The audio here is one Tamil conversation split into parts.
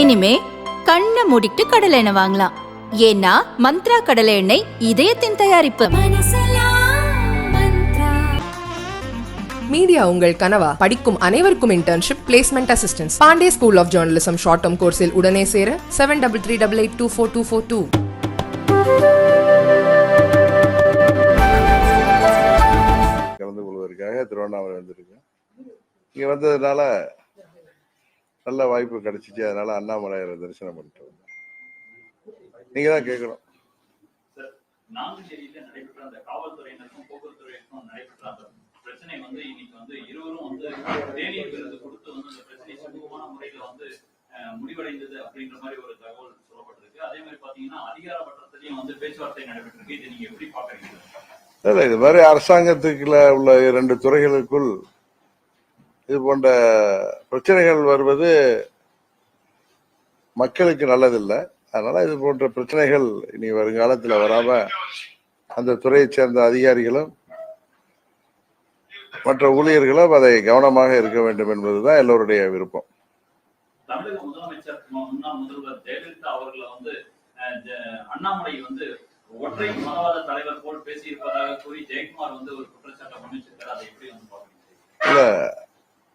இனிமே கண்ணை மூடிட்டு கடலை எண்ணெய் வாங்கலாம். ஏன்னா மந்த்ரா கடலை எண்ணெய் இதயத்தின் தயாரிப்பு. மீடியா உங்கள் கனவா? படிக்கும் அனைவருக்கும் internship placement assistance Pandey school of journalism short term கோர்ஸில் உடனே சேர seven double three double eight two four two four two கலந்து கொள்வதற்காக திருவண்ணாமலை வந்திருக்கேன். இங்கே வந்ததுனால நல்ல வாய்ப்பு கிடைச்சிச்சு அதனால அண்ணாமலையாரை தரிசனம் பண்ணிட்டு வந்தேன் நீங்க தான் கேட்கணும் முடிவடைந்தது அப்படின்ற மாதிரி ஒரு தகவல் சொல்லப்பட்டிருக்கு. அதே மாதிரி பாத்தீங்கன்னா அதிகார பட்டத்திலையும் வந்து பேச்சுவார்த்தை நடைபெற்றிருக்கு. இதை நீங்க எப்படி பாக்குறீங்க இல்லை இது மாதிரி அரசாங்கத்துக்குள்ள உள்ள இரண்டு துறைகளுக்குள் இது போன்ற பிரச்சனைகள் வருவது மக்களுக்கு நல்லதில்லை. அதனால இது போன்ற பிரச்சனைகள் இனி வருங்காலத்தில் வராம அந்த துறையை சேர்ந்த அதிகாரிகளும் மற்ற ஊழியர்களும் அதை கவனமாக இருக்க வேண்டும் என்பதுதான் எல்லோருடைய விருப்பம். தமிழக முதலமைச்சர் மு- முன்னாள் முதல்வர் ஜெயலலிதா அவர்களை வந்து அஹ், ஜ- அண்ணாமலை வந்து ஒற்றை மதவாத தலைவர் போல் பேசியிருப்பதாக கூறி ஜெயக்குமார் வந்து ஒரு குற்றச்சாட்டை முன்வச்சிருக்காரு. அதை எப்படி வந்து பாக்குறீங்க இல்ல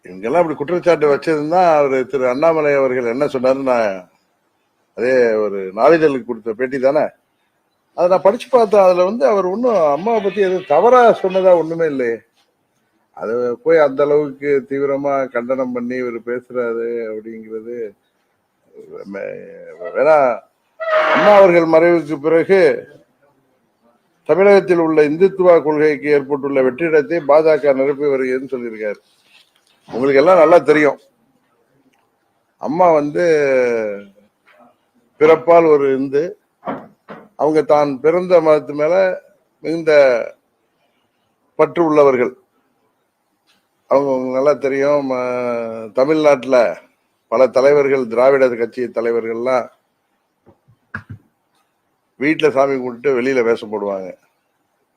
இவங்கெல்லாம் இப்படி குற்றச்சாட்டு வச்சதுன்னா அவர் திரு அண்ணாமலை அவர்கள் என்ன சொன்னாருன்னு நான் அதே ஒரு நாளிதழுக்கு கொடுத்த பேட்டி தானே? அதை நான் படிச்சு பார்த்தேன். அதுல வந்து அவர் ஒன்றும் அம்மாவை பத்தி எதுவும் தவறா சொன்னதா ஒண்ணுமே இல்லையே. அது போய் அந்த அளவுக்கு தீவிரமா கண்டனம் பண்ணி இவர் பேசுறாரு அப்படிங்கிறது வேணா அம்மா அவர்கள் மறைவுக்கு பிறகு தமிழகத்தில் உள்ள இந்துத்துவ கொள்கைக்கு ஏற்பட்டுள்ள வெற்றிடத்தை பாஜக நிரப்பி வருகிறதுன்னு சொல்லியிருக்காரு. உங்களுக்கு எல்லாம் நல்லா தெரியும். அம்மா வந்து பிறப்பால் ஒரு இந்து. அவங்க தான் பிறந்த மதத்து மேல மிகுந்த பற்று உள்ளவர்கள். அவங்க நல்லா தெரியும். ம- பல தலைவர்கள் திராவிட கட்சி தலைவர்கள்லாம் வீட்டில் சாமி கும்பிட்டு வெளியில் வேஷம் போடுவாங்க.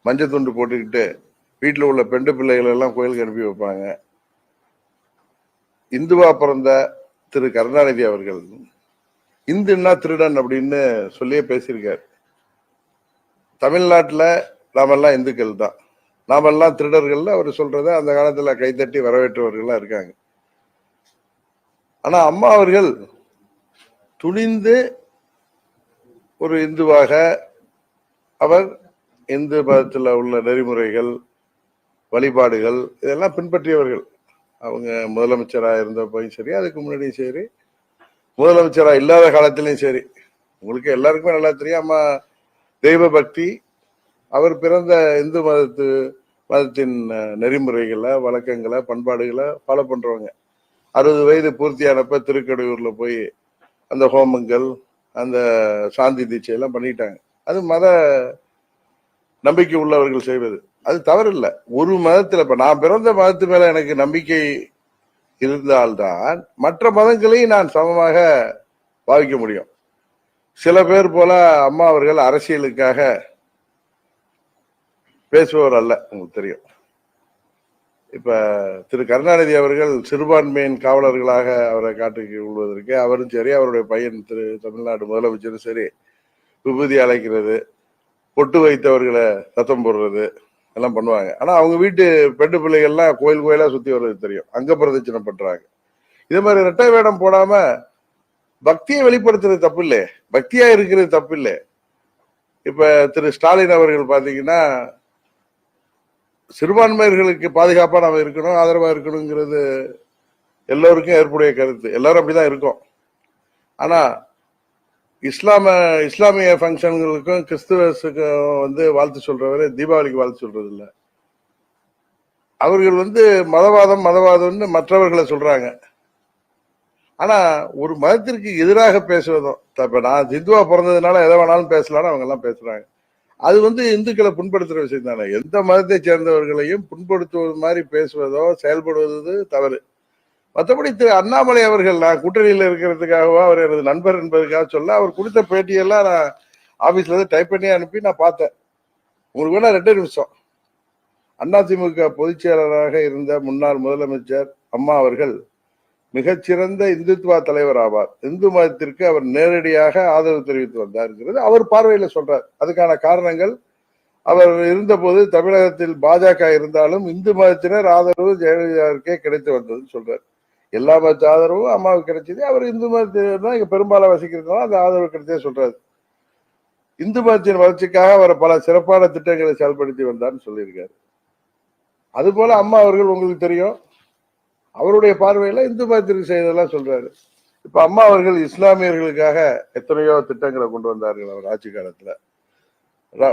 மஞ்சள் துண்டு போட்டுக்கிட்டு வீட்டில் உள்ள பெண்டு பிள்ளைகள் எல்லாம் கோயிலுக்கு அனுப்பி வைப்பாங்க. இந்துவா பிறந்த திரு கருணாநிதி அவர்கள் இந்துன்னா திருடன் அப்படின்னு சொல்லியே பேசியிருக்காரு. தமிழ்நாட்டில் நாமெல்லாம் இந்துக்கள் தான். நாமெல்லாம் திருடர்கள் அவர் சொல்றத அந்த காலத்தில் கைத்தட்டி வரவேற்றவர்கள்லாம் இருக்காங்க. ஆனா அம்மா அவர்கள் துணிந்து ஒரு இந்துவாக அவர் இந்து மதத்தில் உள்ள நெறிமுறைகள் வழிபாடுகள் இதெல்லாம் பின்பற்றியவர்கள். அவங்க முதலமைச்சராக இருந்தப்பையும் சரி அதுக்கு முன்னாடியும் சரி முதலமைச்சராக இல்லாத காலத்திலையும் சரி. உங்களுக்கு எல்லாருக்குமே நல்லா தெரியும் அம்மா தெய்வ பக்தி அவர் பிறந்த இந்து மதத்து மதத்தின் நெறிமுறைகளை வழக்கங்களை பண்பாடுகளை ஃபாலோ பண்ணுறவங்க அறுபது வயது பூர்த்தியானப்ப திருக்கடையூரில் போய் அந்த ஹோமங்கள் அந்த சாந்தி தீட்சையெல்லாம் பண்ணிட்டாங்க. அது மத நம்பிக்கை உள்ளவர்கள் செய்வது. அது தவறில்லை. ஒரு மதத்துல இப்ப நான் பிறந்த மதத்து மேல எனக்கு நம்பிக்கை இருந்தால்தான் மற்ற மதங்களையும் நான் சமமாக பாவிக்க முடியும். சில பேர் போல அம்மா அவர்கள் அரசியலுக்காக பேசுபவர் அல்ல உங்களுக்கு தெரியும். இப்ப திரு கருணாநிதி அவர்கள் சிறுபான்மையின் காவலர்களாக அவரை காட்டுக்கு கொள்வதற்கு அவரும் சரி அவருடைய பையன் திரு தமிழ்நாடு முதலமைச்சரும் சரி விபூதி அழைக்கிறது பொட்டு வைத்தவர்களை சத்தம் போடுறது எல்லாம் பண்ணுவாங்க. ஆனா அவங்க வீட்டு பெண்டு பிள்ளைகள்லாம் கோயில் கோயிலா சுத்தி வர்றது தெரியும். அங்க பிரதட்சணம் பண்றாங்க. இதே மாதிரி ரெட்டை வேடம் போடாம பக்தியை வெளிப்படுத்துறது தப்பு இல்லை பக்தியா இருக்கிறது தப்பு இல்லை இப்ப திரு ஸ்டாலின் அவர்கள் பாத்தீங்கன்னா சிறுபான்மையர்களுக்கு பாதுகாப்பா நாம இருக்கணும் ஆதரவா இருக்கணுங்கிறது எல்லோருக்கும் ஏற்புடைய கருத்து. எல்லாரும் அப்படிதான் இருக்கும். ஆனா இஸ்லாம இஸ்லாமிய ஃபங்க்ஷன்களுக்கும் கிறிஸ்துவஸுக்கும் வந்து வாழ்த்து சொல்றவரு தீபாவளிக்கு வாழ்த்து சொல்றது இல்லை அவர்கள் வந்து மதவாதம் மதவாதம்னு மற்றவர்களை சொல்றாங்க. ஆனா ஒரு மதத்திற்கு எதிராக பேசுவதும் இப்ப நான் இந்துவா பிறந்ததுனால எதை வேணாலும் பேசலாம்னு அவங்க எல்லாம் பேசுறாங்க. அது வந்து இந்துக்களை புண்படுத்துற விஷயம் தானே. எந்த மதத்தை சேர்ந்தவர்களையும் புண்படுத்துவது மாதிரி பேசுவதோ செயல்படுவது தவறு. மற்றபடி திரு அண்ணாமலை அவர்கள் நான் கூட்டணியில் இருக்கிறதுக்காகவோ அவர் எனது நண்பர் என்பதுக்காக சொல்ல அவர் கொடுத்த பேட்டியெல்லாம் நான் ஆஃபீஸில் இருந்து டைப் பண்ணி அனுப்பி நான் பார்த்தேன். உங்களுக்கு வேணா ரெண்டு நிமிஷம். அதிமுக பொதுச் பொதுச்செயலராக இருந்த முன்னாள் முதலமைச்சர் அம்மா அவர்கள் மிகச்சிறந்த இந்துத்துவா தலைவர் ஆவார். இந்து மதத்திற்கு அவர் நேரடியாக ஆதரவு தெரிவித்து வந்தார்ங்கிறது அவர் பார்வையில் சொல்றார். அதுக்கான காரணங்கள் அவர் இருந்தபோது தமிழகத்தில் பாஜக இருந்தாலும் இந்து மதத்தினர் ஆதரவு ஜெயலலிதாவிற்கே கிடைத்து வந்ததுன்னு சொல்றார். எல்லா மத ஆதரவும் அம்மாவுக்கு கிடைச்சது. அவர் இந்து மதத்தினர் தான் இங்க பெரும்பாலும் வசிக்கிறதுனால அந்த ஆதரவு கிடைச்சதே சொல்றாரு. இந்து மதத்தின் வளர்ச்சிக்காக அவர் பல சிறப்பான திட்டங்களை செயல்படுத்தி வந்தார்னு சொல்லியிருக்காரு. அதுபோல அம்மா அவர்கள் உங்களுக்கு தெரியும். அவருடைய பார்வையில இந்து மதத்திற்கு செய்ததெல்லாம் சொல்றாரு. இப்ப அம்மா அவர்கள் இஸ்லாமியர்களுக்காக எத்தனையோ திட்டங்களை கொண்டு வந்தார்கள் அவர் ஆட்சி காலத்துல.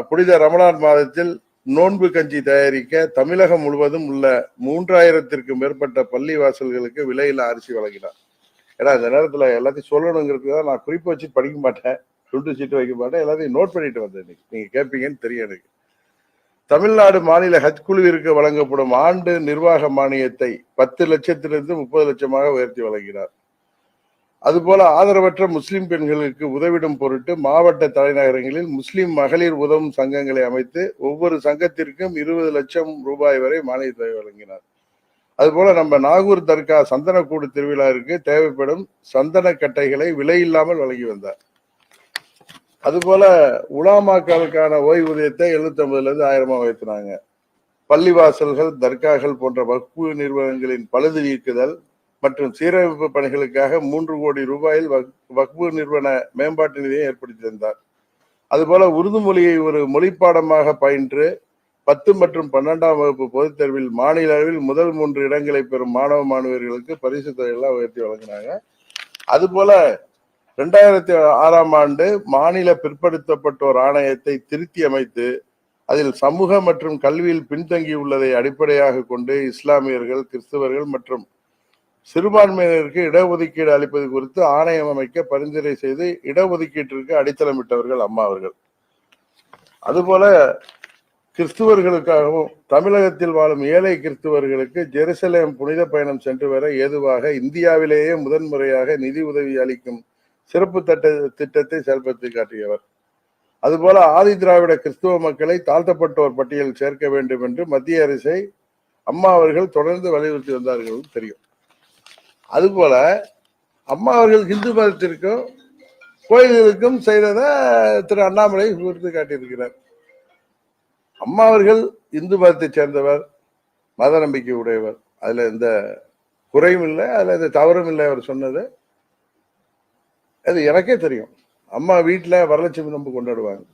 புனித ரமணான் மாதத்தில் நோன்பு கஞ்சி தயாரிக்க தமிழகம் முழுவதும் உள்ள மூன்றாயிரத்திற்கு மேற்பட்ட பள்ளி வாசல்களுக்கு விலையில அரிசி வழங்கினார். ஏன்னா அந்த நேரத்துல எல்லாத்தையும் சொல்லணுங்கிறதுக்கு தான் நான் குறிப்பு வச்சு படிக்க மாட்டேன். துண்டு சீட்டு வைக்க மாட்டேன். எல்லாத்தையும் நோட் பண்ணிட்டு வந்தேன் இன்னைக்கு. நீங்க கேட்பீங்கன்னு தெரியும் எனக்கு. தமிழ்நாடு மாநில ஹஜ் குழுவிற்கு வழங்கப்படும் ஆண்டு நிர்வாக மானியத்தை பத்து லட்சத்திலிருந்து முப்பது லட்சமாக உயர்த்தி வழங்கினார். அதுபோல ஆதரவற்ற முஸ்லிம் பெண்களுக்கு உதவிடும் பொருட்டு மாவட்ட தலைநகரங்களில் முஸ்லிம் மகளிர் உதவும் சங்கங்களை அமைத்து ஒவ்வொரு சங்கத்திற்கும் இருபது லட்சம் ரூபாய் வரை மானியத்தை வழங்கினார். அதுபோல நம்ம நாகூர் தர்கா சந்தனக்கூடு திருவிழாவிற்கு தேவைப்படும் சந்தன கட்டைகளை விலையில்லாமல் வழங்கி வந்தார். அதுபோல உலாமாக்களுக்கான ஓய்வூதியத்தை எழுநூத்தி ஐம்பதுல இருந்து ஆயிரமா உயர்த்தினாங்க. பள்ளிவாசல்கள் தர்காக்கள் போன்ற வகுப்பு நிறுவனங்களின் பழுது நீக்குதல் மற்றும் சீரமைப்பு பணிகளுக்காக மூன்று கோடி ரூபாயில் வக்- வக்பு நிறுவன மேம்பாட்டு நிதியை ஏற்படுத்தி தந்தார் அதுபோல உருது மொழியை ஒரு மொழிப்பாடமாக பயின்று பத்து மற்றும் பன்னெண்டாம் வகுப்பு பொதுத் தேர்வில் மாநில அளவில் முதல் மூன்று இடங்களை பெறும் மாணவ மாணவியர்களுக்கு பரிசு தொகையெல்லாம் உயர்த்தி வழங்கினாங்க. அதுபோல ரெண்டாயிரத்தி ஆறாம் ஆண்டு மாநில பிற்படுத்தப்பட்டோர் ஆணையத்தை திருத்தி அமைத்து அதில் சமூக மற்றும் கல்வியில் பின்தங்கியுள்ளதை அடிப்படையாக கொண்டு இஸ்லாமியர்கள் கிறிஸ்தவர்கள் மற்றும் சிறுபான்மையினருக்கு இடஒதுக்கீடு அளிப்பது குறித்து ஆணையம் அமைக்க பரிந்துரை செய்து இடஒதுக்கீட்டிற்கு அடித்தளமிட்டவர்கள் அம்மா அவர்கள். அதுபோல கிறிஸ்துவர்களுக்காகவும் தமிழகத்தில் வாழும் ஏழை கிறிஸ்துவர்களுக்கு ஜெருசலேம் புனித பயணம் சென்று வர ஏதுவாக இந்தியாவிலேயே முதன்முறையாக நிதி உதவி அளிக்கும் சிறப்பு தட்ட திட்டத்தை செயல்படுத்தி காட்டியவர். அதுபோல ஆதி திராவிட கிறிஸ்துவ மக்களை தாழ்த்தப்பட்டோர் பட்டியலில் சேர்க்க வேண்டும் என்று மத்திய அரசை அம்மா அவர்கள் தொடர்ந்து வலியுறுத்தி வந்தார்கள் தெரியும். அதுபோல அம்மா அவர்கள் இந்து மதத்திற்கும் கோயில்களுக்கும் செய்ததை திரு அண்ணாமலை குறித்து காட்டியிருக்கிறார். அம்மா அவர்கள் இந்து மதத்தை சேர்ந்தவர் மத நம்பிக்கை உடையவர். அதுல எந்த குறையும் இல்லை அதுல எந்த தவறும் இல்லை அவர் சொன்னது. அது எனக்கே தெரியும். அம்மா வீட்டில் வரலட்சுமி நோன்பு கொண்டாடுவாங்க.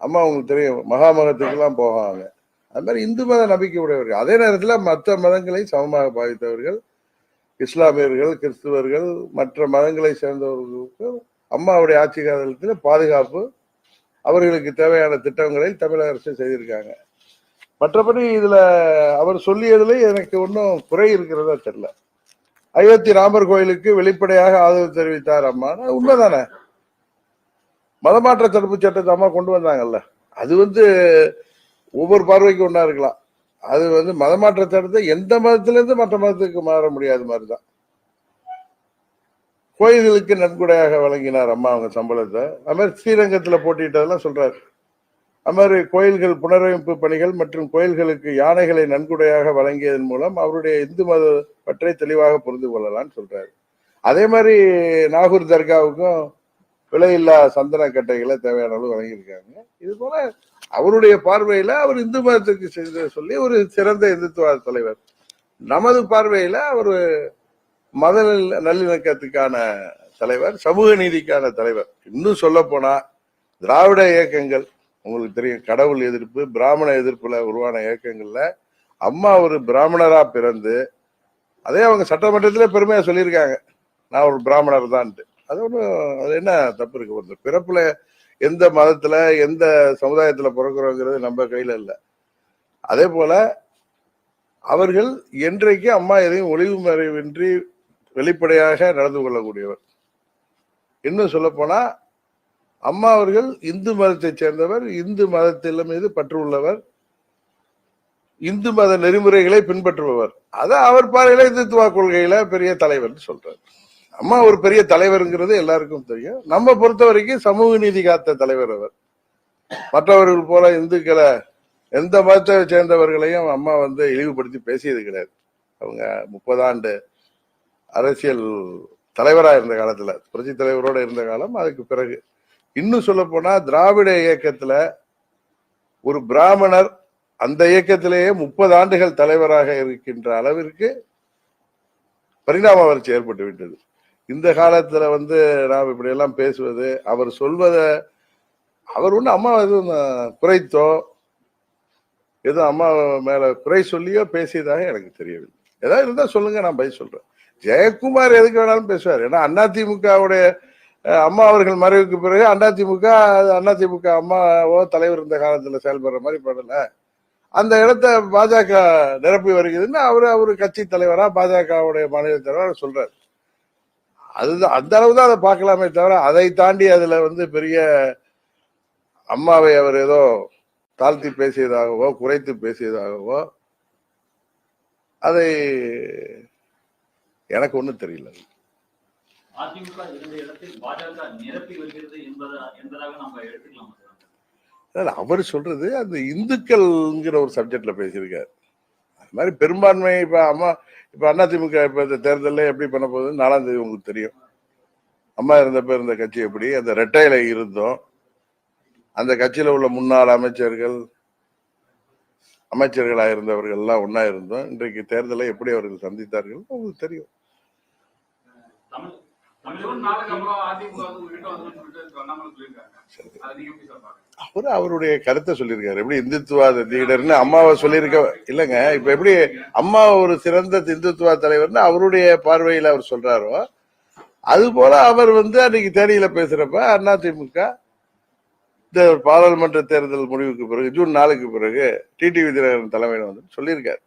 அம்மா அவங்களுக்கு தெரியும் மகாமகத்துக்கெல்லாம் போவாங்க அது மாதிரி இந்து மத நம்பிக்கை உடையவர்கள். அதே நேரத்தில் மற்ற மதங்களை சமமாக பாவித்தவர்கள் இஸ்லாமியர்கள் கிறிஸ்துவர்கள் மற்ற மதங்களை சேர்ந்தவர்களுக்கு அம்மாவுடைய ஆட்சி காலத்தில் பாதுகாப்பு அவர்களுக்கு தேவையான திட்டங்களை தமிழக அரசு செய்திருக்காங்க. மற்றபடி இதில் அவர் சொல்லியதில் எனக்கு ஒன்றும் குறை இருக்கிறதா தெரில அயோத்தி ராமர் கோயிலுக்கு வெளிப்படையாக ஆதரவு தெரிவித்தார் அம்மா. உண்மைதானே? மதமாற்ற தடுப்பு சட்டத்தை அம்மா கொண்டு வந்தாங்கல்ல. அது வந்து ஒவ்வொரு பார்வைக்கு ஒன்றா இருக்கலாம். அது வந்து மதமாற்றத்தை எடுத்து எந்த மதத்திலிருந்து மற்ற மதத்துக்கு மாற முடியாத மாதிரி தான் கோயில்களுக்கு நன்கொடையாக வழங்கினார் அம்மா அவங்க சம்பளத்தை. அது மாதிரி ஸ்ரீரங்கத்தில் போட்டிட்டதெல்லாம் சொல்றாரு. அது மாதிரி கோயில்கள் புனரமைப்பு பணிகள் மற்றும் கோயில்களுக்கு யானைகளை நன்கொடையாக வழங்கியதன் மூலம் அவருடைய இந்து மத பற்றி தெளிவாக புரிந்து கொள்ளலாம்னு சொல்றாரு. அதே மாதிரி நாகூர் தர்காவுக்கும் விலையில்லா சந்தன கட்டைகளை தேவையான அளவு வழங்கியிருக்காங்க. இது போல அவருடைய பார்வையில அவர் இந்து மதத்துக்கு செய்த சொல்லி ஒரு சிறந்த இந்துத்துவ தலைவர். நமது பார்வையில அவர் மத நல்லிணக்கத்துக்கான தலைவர் சமூக நீதிக்கான தலைவர். இன்னும் சொல்ல போனா திராவிட இயக்கங்கள் உங்களுக்கு தெரியும் கடவுள் எதிர்ப்பு பிராமண எதிர்ப்புல உருவான இயக்கங்கள்ல அம்மா ஒரு பிராமணரா பிறந்து அதே அவங்க சட்டமன்றத்திலே பெருமையா சொல்லியிருக்காங்க. நான் ஒரு பிராமணர் தான்ட்டு. அது ஒன்றும் அது என்ன தப்பு இருக்கு? பிறப்புல எந்த மதத்துல எந்த சமுதாயத்துல பிறக்கிறோங்கிறது நம்ம கையில இல்லை. அதே போல அவர்கள் என்றைக்கு அம்மா எதையும் ஒளிவு மறைவின்றி வெளிப்படையாக நடந்து கொள்ளக்கூடியவர். இன்னும் சொல்ல போனா அம்மா அவர்கள் இந்து மதத்தை சேர்ந்தவர் இந்து மதத்தில மீது பற்று உள்ளவர் இந்து மத நெறிமுறைகளை பின்பற்றுபவர். அதை அவர் பார்வையில இந்துத்துவ கொள்கையில பெரிய தலைவர் சொல்றாரு. அம்மா ஒரு பெரிய தலைவருங்கிறது எல்லாருக்கும் தெரியும். நம்ம பொறுத்த வரைக்கும் சமூக நீதி காத்த தலைவர் அவர். மற்றவர்கள் போல இந்துக்களை எந்த மதத்தை சேர்ந்தவர்களையும் அம்மா வந்து இழிவுபடுத்தி பேசியது கிடையாது. அவங்க முப்பது ஆண்டு அரசியல் தலைவராக இருந்த காலத்துல புரட்சி தலைவரோட இருந்த காலம் அதுக்கு பிறகு. இன்னும் சொல்ல போனா திராவிட இயக்கத்துல ஒரு பிராமணர் அந்த இயக்கத்திலேயே முப்பது ஆண்டுகள் தலைவராக இருக்கின்ற அளவிற்கு பரிணாம வளர்ச்சி ஏற்பட்டு விட்டது. இந்த காலத்துல வந்து நாம் இப்படி எல்லாம் பேசுவது அவர் சொல்வத அவர் ஒன்று அம்மா எதுவும் குறைத்தோ எதுவும் அம்மா மேல குறை சொல்லியோ பேசியதாக எனக்கு தெரியவில்லை. ஏதாவது இருந்தா சொல்லுங்க நான் பதில் சொல்றேன். ஜெயக்குமார் எதுக்கு வேணாலும் பேசுவார். ஏன்னா அதிமுகவுடைய அம்மா அவர்கள் மறைவுக்கு பிறகு அதிமுக அதிமுக அம்மாவோ தலைவர் இருந்த காலத்துல செயல்படுற மாதிரி படல அந்த இடத்த பாஜக நிரப்பி வருகிறதுன்னு அவரு அவரு கட்சி தலைவரா பாஜகவுடைய மாநில தலைவர் சொல்றாரு. அதுதான் அந்த அளவு தான் அதை பார்க்கலாமே தவிர அதை தாண்டி அதுல வந்து பெரிய அம்மாவை அவர் ஏதோ தாழ்த்தி பேசியதாகவோ குறைத்து பேசியதாகவோ அதை எனக்கு ஒன்றும் தெரியல. அவர் சொல்றது அந்த இந்துக்கள்ங்கிற ஒரு சப்ஜெக்ட்ல பேசியிருக்காரு. அது மாதிரி பெரும்பான்மை இப்ப அம்மா இப்ப அதிமுக இப்ப இந்த தேர்தலில் எப்படி பண்ண போகுதுன்னு நாலாம் தேதி உங்களுக்கு தெரியும். அம்மா இருந்தப்ப இருந்த கட்சி எப்படி? அந்த ரெட்டையில இருந்தோம். அந்த கட்சியில உள்ள முன்னாள் அமைச்சர்கள் அமைச்சர்களாக இருந்தவர்கள் எல்லாம் ஒன்றா இருந்தோம். இன்றைக்கு தேர்தலை எப்படி அவர்கள் சந்தித்தார்கள் உங்களுக்கு தெரியும். தமிழ் அவர் அவருடைய கருத்தை சொல்லியிருக்காரு. எப்படி இந்துத்துவாத லீடர்னு அம்மாவை சொல்லியிருக்க இல்லைங்க இப்ப எப்படி அம்மா ஒரு சிறந்த இந்துத்துவ தலைவர்னு அவருடைய பார்வையில் அவர் சொல்றாரோ அது போல அவர் வந்து அன்னைக்கு தேனியில பேசுறப்ப அண்ணா திமுக இந்த பாராளுமன்ற தேர்தல் முடிவுக்கு பிறகு ஜூன் நாலுக்கு பிறகு டிடிவி தினகரன் தலைமையில வந்து சொல்லியிருக்காரு.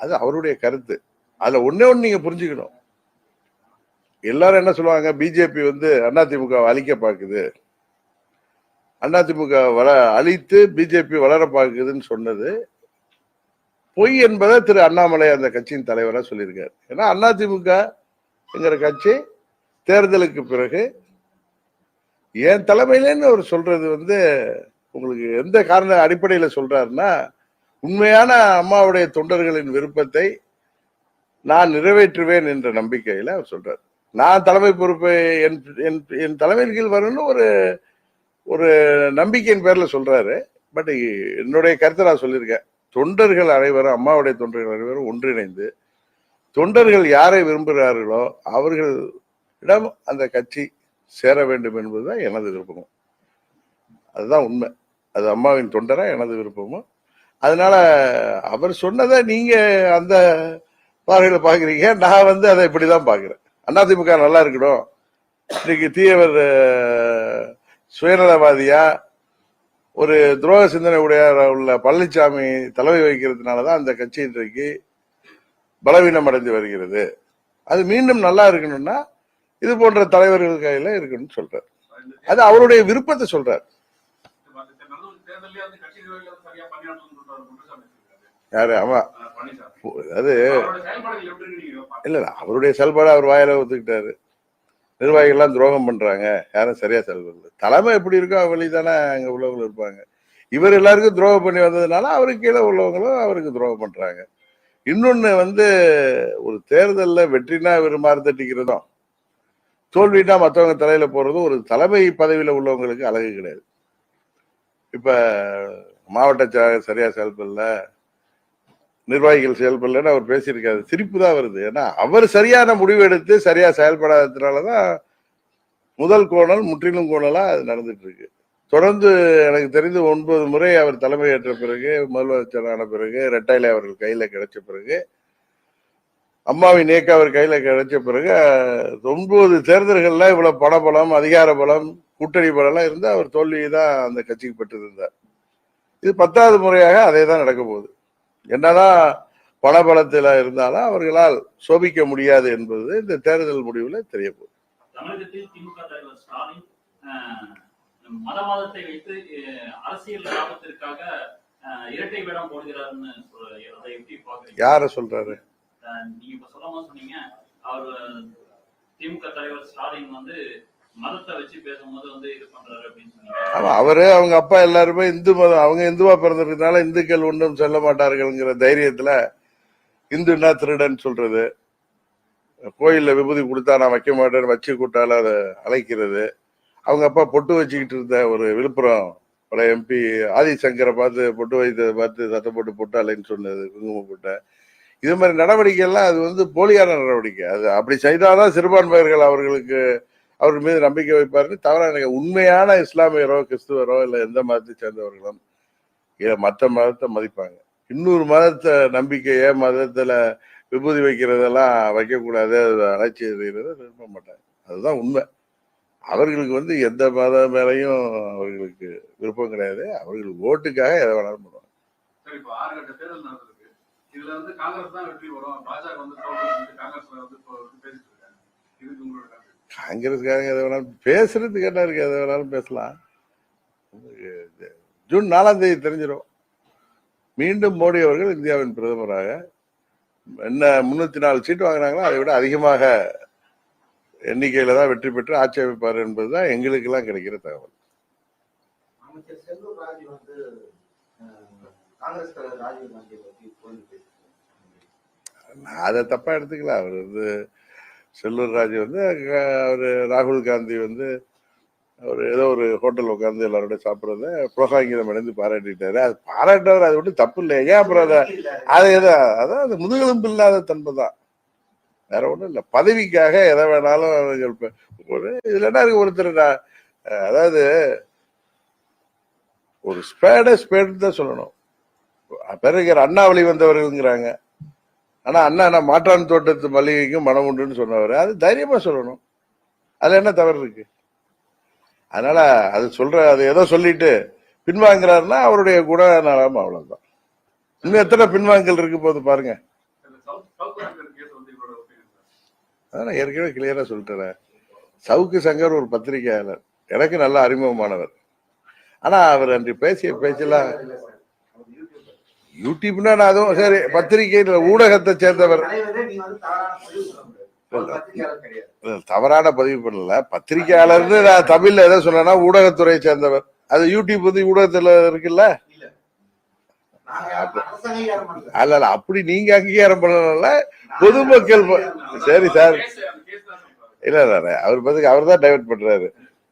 அது அவருடைய கருத்து. அதுல ஒண்ணே ஒன்று நீங்க புரிஞ்சுக்கணும். எல்லாரும் என்ன சொல்லுவாங்க? பிஜேபி வந்து அதிமுக அழிக்க பார்க்குது. அதிமுக வள அழித்து பிஜேபி வளர பார்க்குதுன்னு சொன்னது. பொய் என்பதை திரு அண்ணாமலை அந்த கட்சியின் தலைவராக சொல்லியிருக்காரு. ஏன்னா அதிமுகங்கிற கட்சி தேர்தலுக்கு பிறகு என் தலைமையிலன்னு அவர் சொல்றது வந்து உங்களுக்கு எந்த காரண அடிப்படையில் சொல்றாருன்னா உண்மையான அம்மாவுடைய தொண்டர்களின் விருப்பத்தை நான் நிறைவேற்றுவேன் என்ற நம்பிக்கையில அவர் சொல்றார். நான் தலைமை பொறுப்பை என் என் என் தலைமையின் கீழ் வரும்னு ஒரு ஒரு நம்பிக்கையின் பேரில் சொல்கிறாரு பட் என்னுடைய கருத்தை நான் சொல்லியிருக்கேன். தொண்டர்கள் அனைவரும் அம்மாவுடைய தொண்டர்கள் அனைவரும் ஒன்றிணைந்து தொண்டர்கள் யாரை விரும்புகிறார்களோ அவர்களிடம் அந்த கட்சி சேர வேண்டும் என்பதுதான் எனது விருப்பமும். அதுதான் உண்மை. அது அம்மாவின் தொண்டராக எனது விருப்பமும். அதனால அவர் சொன்னதை நீங்க அந்த பார்வையில் பார்க்குறீங்க. நான் வந்து அதை இப்படி தான் பார்க்குறேன். அதிமுக நல்லா இருக்கணும். இன்னைக்கு தீயவர் சுயநலவாதியா ஒரு துரோக சிந்தனை உடையார உள்ள பழனிசாமி தலைமை வகிக்கிறதுனாலதான் அந்த கட்சி இன்றைக்கு பலவீனம் அடைந்து வருகிறது. அது மீண்டும் நல்லா இருக்கணும்னா இது போன்ற தலைவர்கள் கையில இருக்கணும்னு சொல்றாரு. அது அவருடைய விருப்பத்தை சொல்றாரு. யாரு? ஆமா அஹ் பழனிசாமி அது அவரோட செயல்பாடுகள் எப்படி இருக்கு நீங்க பாக்குறீங்க? இல்ல இல்ல அவருடைய செயல்பாடு அவர் வாயில ஒத்துக்கிட்டாரு. நிர்வாகிகள் எல்லாம் துரோகம் பண்றாங்க. யாரும் சரியா செயல்படல. தலைமை எப்படி இருக்கோ வழி தானே அங்க உள்ளவங்க இருப்பாங்க. இவர் எல்லாருக்கும் துரோகம் பண்ணி வந்ததுனால அவருக்கு கீழே உள்ளவங்களும் அவருக்கு துரோகம் பண்றாங்க. இன்னொன்னு வந்து ஒரு தேர்தல்ல வெற்றினா இவர் மாறுதட்டிக்கிறதும் தோல்வினா மத்தவங்க தலையில போறதும் ஒரு தலைமை பதவியில உள்ளவங்களுக்கு அழகு கிடையாது. இப்ப மாவட்ட செயலாளர் சரியா செயல்படல நிர்வாகிகள் செயல்படலன்னு அவர் பேசியிருக்காரு. சிரிப்பு தான் வருது. ஏன்னா அவர் சரியான முடிவு எடுத்து சரியா செயல்படாததுனாலதான் முதல் கோணல் முற்றிலும் கோணலா அது நடந்துட்டு இருக்கு தொடர்ந்து எனக்கு தெரிந்து ஒன்பது முறை அவர் தலைமை ஏற்ற பிறகு முதலமைச்சரான ஆன பிறகு ரெட்டைலே அவர்கள் கையில கிடைச்ச பிறகு அம்மாவின் இயக்க அவர் கையில கிடைச்ச பிறகு ஒன்பது தேர்தல்கள்ல இவ்வளவு பணபலம் அதிகார பலம் கூட்டணி பலம்லாம் இருந்து அவர் தோல்வியை தான் அந்த கட்சிக்கு பெற்றிருந்தார். இது பத்தாவது முறையாக அதே தான் நடக்க போகுது. என்னதான் பணபலத்தில் இருந்தாலும் அவர்களால் சோபிக்க முடியாது என்பது இந்த தேர்தல் முடிவுல தெரிய போகுது தமிழகத்தில் திமுக தலைவர் ஸ்டாலின் அஹ், மதவாதத்தை வைத்து அஹ், அரசியல் லாபத்திற்காக அஹ், இரட்டை வேடம் போடுகிறாருன்னு சொல்ற- அதை எப்படி பாக்குறீங்க யார சொல்றாரு? நீங்க இப்ப சொல்லாம சொன்னீங்க அவர் திமுக தலைவர் ஸ்டாலின் வந்து ஆமா அவரு அவங்க அப்பா எல்லாருமே இந்து மதம் அவங்க இந்துவா பிறந்திருக்கனால இந்துக்கள் ஒன்றும் சொல்ல மாட்டார்கள்ங்கிற தைரியத்துல இந்துன்னா திருடன் சொல்றது. கோயில்ல விபூதி கொடுத்தா நான் வைக்க மாட்டேன்னு வச்சு கூட்டால அதை அழைக்கிறது. அவங்க அப்பா பொட்டு வச்சுக்கிட்டு இருந்த ஒரு விழுப்புரம் பழைய எம்பி ஆதிசங்கரை பார்த்து பொட்டு வைத்ததை பார்த்து சத்தம் போட்டு பொட்டாலைன்னு சொன்னது குங்குமம் போட்ட. இது மாதிரி நடவடிக்கை எல்லாம் அது வந்து போலியான நடவடிக்கை. அது அப்படி செய்தாதான் சிறுபான்மையர்கள் அவர்களுக்கு அவர் மீது நம்பிக்கை வைப்பாருன்னு தவறாக நினைக்க உண்மையான இஸ்லாமியரோ கிறிஸ்துவரோ இல்லை எந்த மதத்தை சேர்ந்தவர்களும் இல்ல மற்ற மதத்தை மதிப்பாங்க. இன்னொரு மதத்தை நம்பிக்கையே மதத்தில் விபூதி வைக்கிறதெல்லாம் வைக்கக்கூடாது அதை அழைச்சி எறிகிறத விரும்ப மாட்டாங்க. அதுதான் உண்மை. அவர்களுக்கு வந்து எந்த மத மேலையும் அவர்களுக்கு விருப்பம் கிடையாது. அவர்கள் ஓட்டுக்காக எதை வேணாலும் பண்ணுவாங்க. இதுல வந்து காங்கிரஸ் தான் வெற்றி வரும் பாஜக வந்து காங்கிரஸ் வந்து பேசிட்டு இருக்காங்க. இதுக்கு உங்களோட காங்கிரஸ்காரங்க எதை வேணாலும் பேசுறதுக்கு என்ன இருக்கு? எதை வேணாலும் பேசலாம். ஜூன் நாலாம் தேதி தெரிஞ்சிடும் மீண்டும் மோடி அவர்கள் இந்தியாவின் பிரதமராக என்ன முன்னூத்தி நாலு சீட்டு வாங்கினாங்களோ அதை விட அதிகமாக எண்ணிக்கையில தான் வெற்றி பெற்று ஆட்சி அமைப்பார் என்பதுதான் எங்களுக்கு எல்லாம் கிடைக்கிற தகவல். நான் அதை தப்பா எடுத்துக்கல. அவர் வந்து செல்லூர் ராஜு வந்து அவர் ராகுல் காந்தி வந்து அவர் ஏதோ ஒரு ஹோட்டலில் உட்காந்து எல்லாரோட சாப்பிட்றத புரோகாங்கிதம் அடைந்து பாராட்டிட்டாரு. அது பாராட்டுறவர் அது ஒன்றும் தப்பு இல்லை. ஏன் அப்புறம் அதை அது எதோ அதான் அது முதுகெலும்பு இல்லாத தன்மை தான். வேற ஒன்றும் இல்லை. பதவிக்காக எதை வேணாலும் ஒரு இதுல என்ன இருக்கு ஒருத்தர் அதாவது ஒரு ஸ்பேட ஸ்பேடு தான் சொல்லணும். பிறகு அண்ணாவளி வந்தவர்கள்ங்கிறாங்க. ஆனா அண்ணா நான் மாற்றான் தோட்டத்து மளிகைக்கும் மனம் உண்டுன்னு சொன்னவர். அது தைரியமா சொல்லணும். அதுல என்ன தவறு இருக்கு? அதனால அது சொல்ற அது ஏதோ சொல்லிட்டு பின்வாங்குறாருன்னா அவருடைய குணநலம் அவ்வளவுதான். இன்னும் எத்தனை பின்வாங்கல் இருக்கு போது பாருங்க. அதான் ஏற்கனவே கிளியரா சொல்லிட்டேன். சவுக்கு சங்கர் ஒரு பத்திரிகையாளர். எனக்கு நல்ல அறிமுகமானவர். ஆனா அவர் அன்று பேசிய பேச்செல்லாம் இல்ல சார். அவர் யூடியூபர். யூடியூப்னா நான் அதுவும் சரி பத்திரிகை ஊடகத்தை சேர்ந்தவர். வந்து தவறான பதிவு பண்ணல. பத்திரிகையாளர்னு நான் தமிழ்ல எதை சொன்னேன்னா ஊடகத்துறையை சேர்ந்தவர். அது யூடியூப் வந்து ஊடகத்துல இருக்குல்ல. அல்ல அப்படி நீங்க அங்கீகாரம் பண்ணல பொதுமக்கள் சரி சார். இல்ல இல்ல அவர் பதில் அவர் தான் டைவர்ட் பண்றாரு.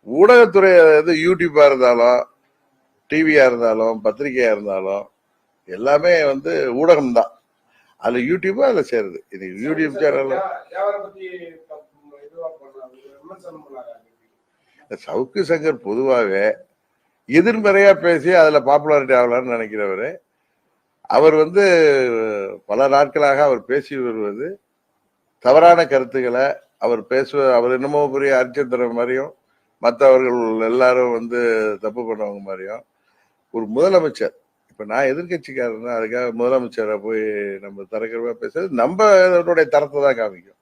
ஊடகத்துறை அது யூடியூபா இருந்தாலும் டிவியா இருந்தாலும் பத்திரிகையா இருந்தாலும் எல்லாமே வந்து ஊடகம் தான் அதுல யூடியூபா அதுல சேருது. இது யூடியூப் சேனல் சவுக்கு சங்கர் பொதுவாகவே எதிர்மறையா பேசி அதுல பாப்புலாரிட்டி ஆகலாம்னு நினைக்கிறவர். அவர் வந்து பல நாட்களாக அவர் பேசி வருவது தவறான கருத்துக்களை அவர் பேசுவ அவர் என்னமோ பெரிய அர்ச்சந்திரன் மாதிரியும் மற்றவர்கள் எல்லாரும் வந்து தப்பு பண்ணவங்க மாதிரியும் ஒரு முதலமைச்சர் இப்போ நான் எதிர்கட்சிக்காரன்னா அதுக்காக முதலமைச்சரை போய் நம்ம தரக்கிறவா பேசுறது நம்ம அதனுடைய தரத்தை தான் காமிக்கும்.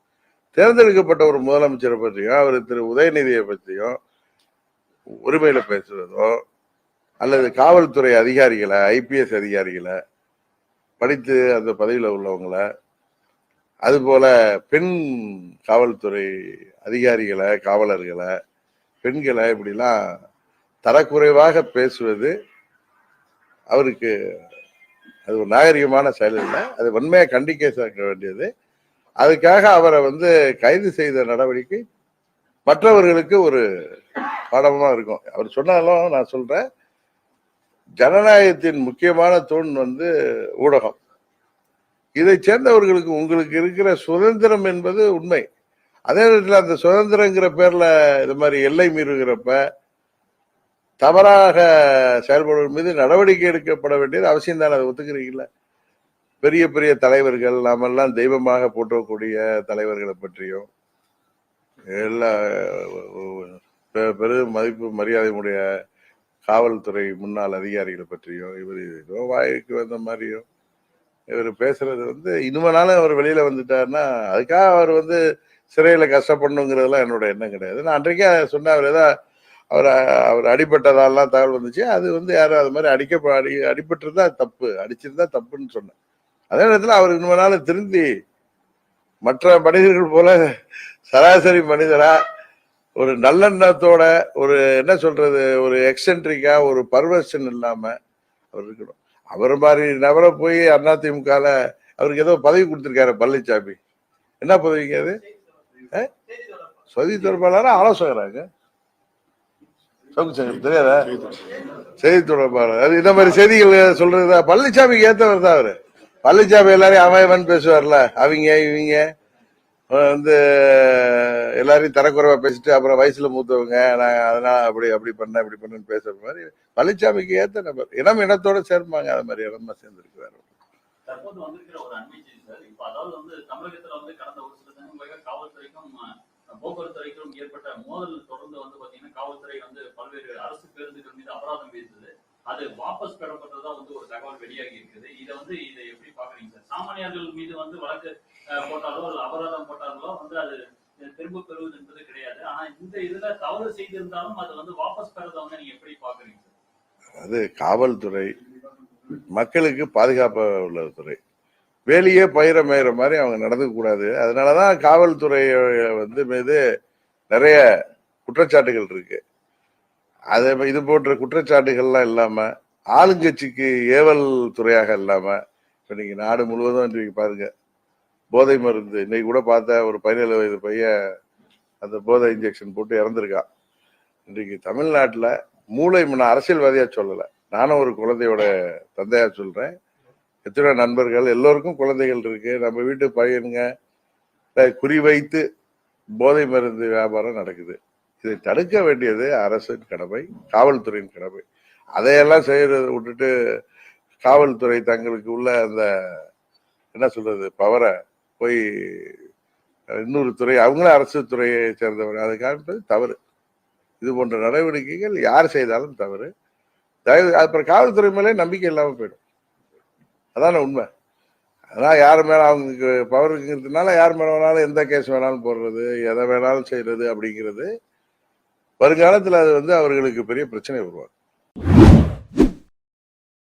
தேர்ந்தெடுக்கப்பட்ட ஒரு முதலமைச்சரை பற்றியும் அவர் திரு உதயநிதியை பற்றியும் உரிமையில பேசுவதோ அல்லது காவல்துறை அதிகாரிகளை ஐபிஎஸ் அதிகாரிகளை படித்து அந்த பதவியில் உள்ளவங்களை அதுபோல பெண் காவல்துறை அதிகாரிகளை காவலர்களை பெண்களை இப்படிலாம் தரக்குறைவாக பேசுவது அவருக்கு அது ஒரு நாகரிகமான செயல் இல்லை. அது வன்மையா கண்டிக்க சேர்க்க வேண்டியது. அதுக்காக அவரை வந்து கைது செய்த நடவடிக்கை மற்றவர்களுக்கு ஒரு பாடமாக இருக்கும். அவர் சொன்னாலும் நான் சொல்றேன் ஜனநாயகத்தின் முக்கியமான தூண் வந்து ஊடகம். இதை சேர்ந்தவர்களுக்கு உங்களுக்கு இருக்கிற சுதந்திரம் என்பது உண்மை. அதே நேரத்தில் அந்த சுதந்திரங்கிற பேரில் இது மாதிரி எல்லை மீறுகிறப்ப தவறாக செயல்படுவதன் மீது நடவடிக்கை எடுக்கப்பட வேண்டியது அவசியம் தான். அதை ஒத்துக்கிறீங்களா? பெரிய பெரிய தலைவர்கள் நாமெல்லாம் தெய்வமாக போற்றக்கூடிய தலைவர்களை பற்றியும் எல்லா பெ- பெரும் மதிப்பு மரியாதையுடைய காவல்துறை முன்னாள் அதிகாரிகளை பற்றியும் இவர் ஏதோ வாய்க்கு வந்த மாதிரியும் இவர் பேசுறது வந்து இனிமேனாலும் அவர் வெளியில வந்துட்டாருன்னா அதுக்காக அவர் வந்து சிறையில கஷ்டப்படணுங்கிறதுலாம் என்னோட எண்ணம் கிடையாது. நான் அன்றைக்கே சொன்ன அவர் ஏதாவது அவர் அவர் அடிபட்டதாலாம் தகவல் வந்துச்சு. அது வந்து யாரும் அது மாதிரி அடிக்க அடி அடிபட்டிருந்தா தப்பு. அடிச்சிருந்தா தப்புன்னு சொன்னேன். அதே நேரத்தில் அவர் இனிமேனாலும் திருந்தி மற்ற மனிதர்கள் போல சராசரி மனிதரா ஒரு நல்லெண்ணத்தோட ஒரு என்ன சொல்றது ஒரு எக்ஸென்ட்ரிக்கா ஒரு பர்வர்ஷன் இல்லாம அவர் இருக்கணும். அவர் மாதிரி நபரை போய் அதிமுகல அவருக்கு ஏதோ பதவி கொடுத்திருக்காரு பழனிசாமி என்ன பதவிங்க அது? சதி தொடர்பாளர் ஆலோசகராங்க தெரியாதா? செய்தி தொடர்பாளர். அது இந்த மாதிரி செய்திகள் சொல்றது? பழனிசாமிக்கு ஏத்தவர் தான் அவரு. பழனிசாமி எல்லாரையும் அவன் பேசுவார்ல. அவங்க இவங்க வந்து எல்லாரையும் தரக்குறைவா பேசிட்டு அப்புறம் வயசுல மூத்தவங்க நான் அதனால அப்படி அப்படி பண்ண இப்படி பண்ணேன்னு பேசுற மாதிரி பழனிசாமிக்கு ஏத்த நபர். இனம் இனத்தோட சேர்ப்பாங்க. அது மாதிரி இடமா சேர்ந்துருக்கிறாரு தற்போது வந்திருக்கிற ஒரு அண்மை செய்தி சார். இப்ப அதாவது வந்து தமிழகத்துல வந்து கடந்த ஒரு சில தினங்களாக காவல்துறைக்கும் போக்குவரத்து துறைக்கும் ஏற்பட்ட மோதல் தொடர்ந்து வந்து பாத்தீங்கன்னா காவல்துறை வந்து பல்வேறு அரசு பேருந்துகள் மீது அபராதம் விதித்தது. அது வாபஸ் பெறப்பட்டதா வந்து ஒரு தகவல் வெளியாகி இருக்குது. இதை வந்து இதை எப்படி பாக்குறீங்க சார்? சாமானியர்கள் மீது வந்து வழக்கு போட்டாலோ அல்ல அபராதம் போட்டாலோ வந்து அது திரும்ப பெறுவது என்பது கிடையாது. ஆனா இந்த இதுல தவறு செய்திருந்தாலும் அது வந்து வாபஸ் பெறதை வந்து நீங்க எப்படி பாக்குறீங்க சார்? அது காவல்துறை மக்களுக்கு பாதுகாப்பு உள்ள துறை. வேலையே பயிர மேயிற மாதிரி அவங்க நடந்துக்க கூடாது. அதனாலதான் காவல்துறை வந்து மீது நிறைய குற்றச்சாட்டுகள் இருக்கு. அதே மாதிரி இது போன்ற குற்றச்சாட்டுகள்லாம் இல்லாம ஆளுங்கட்சிக்கு ஏவல் துறையாக இல்லாம இப்ப நீங்க நாடு முழுவதும் இன்றைக்கு பாருங்க. போதை மருந்து இன்னைக்கு கூட பார்த்த ஒரு பதினேழு வயது பையன் அந்த போதை இன்ஜெக்ஷன் போட்டு இறந்துருக்கான். இன்றைக்கு தமிழ்நாட்டில் மூளை நான் அரசியல்வாதியா சொல்லலை. நானும் ஒரு குழந்தையோட தந்தையா சொல்றேன். எத்தனை நண்பர்கள்? எல்லோருக்கும் குழந்தைகள் இருக்கு. நம்ம வீட்டு பையனுங்க குறிவைத்து போதை மருந்து வியாபாரம் நடக்குது. இதை தடுக்க வேண்டியது அரசின் கடமை காவல்துறையின் கடமை. அதையெல்லாம் செய்யறத விட்டுட்டு காவல்துறை தங்களுக்கு உள்ள அந்த என்ன சொல்றது பவரை போய் இன்னொரு துறை அவங்களும் அரசு துறையை சேர்ந்தவங்க. அதை காண்பது தவறு. இது போன்ற நடவடிக்கைகள் யார் செய்தாலும் தவறு. தயவு அப்புறம் காவல்துறை மேலே நம்பிக்கை இல்லாமல் போயிடும். அதான உண்மை. அதான் யார் மேலே அவங்களுக்கு பவர் இருக்கிறதுனால யார் மேலே வேணாலும் எந்த கேஸ் வேணாலும் போடுறது எதை வேணாலும் செய்யறது அப்படிங்கிறது வருங்காலத்தில் அது வந்து அவர்களுக்கு பெரிய பிரச்சனை உருவாகும்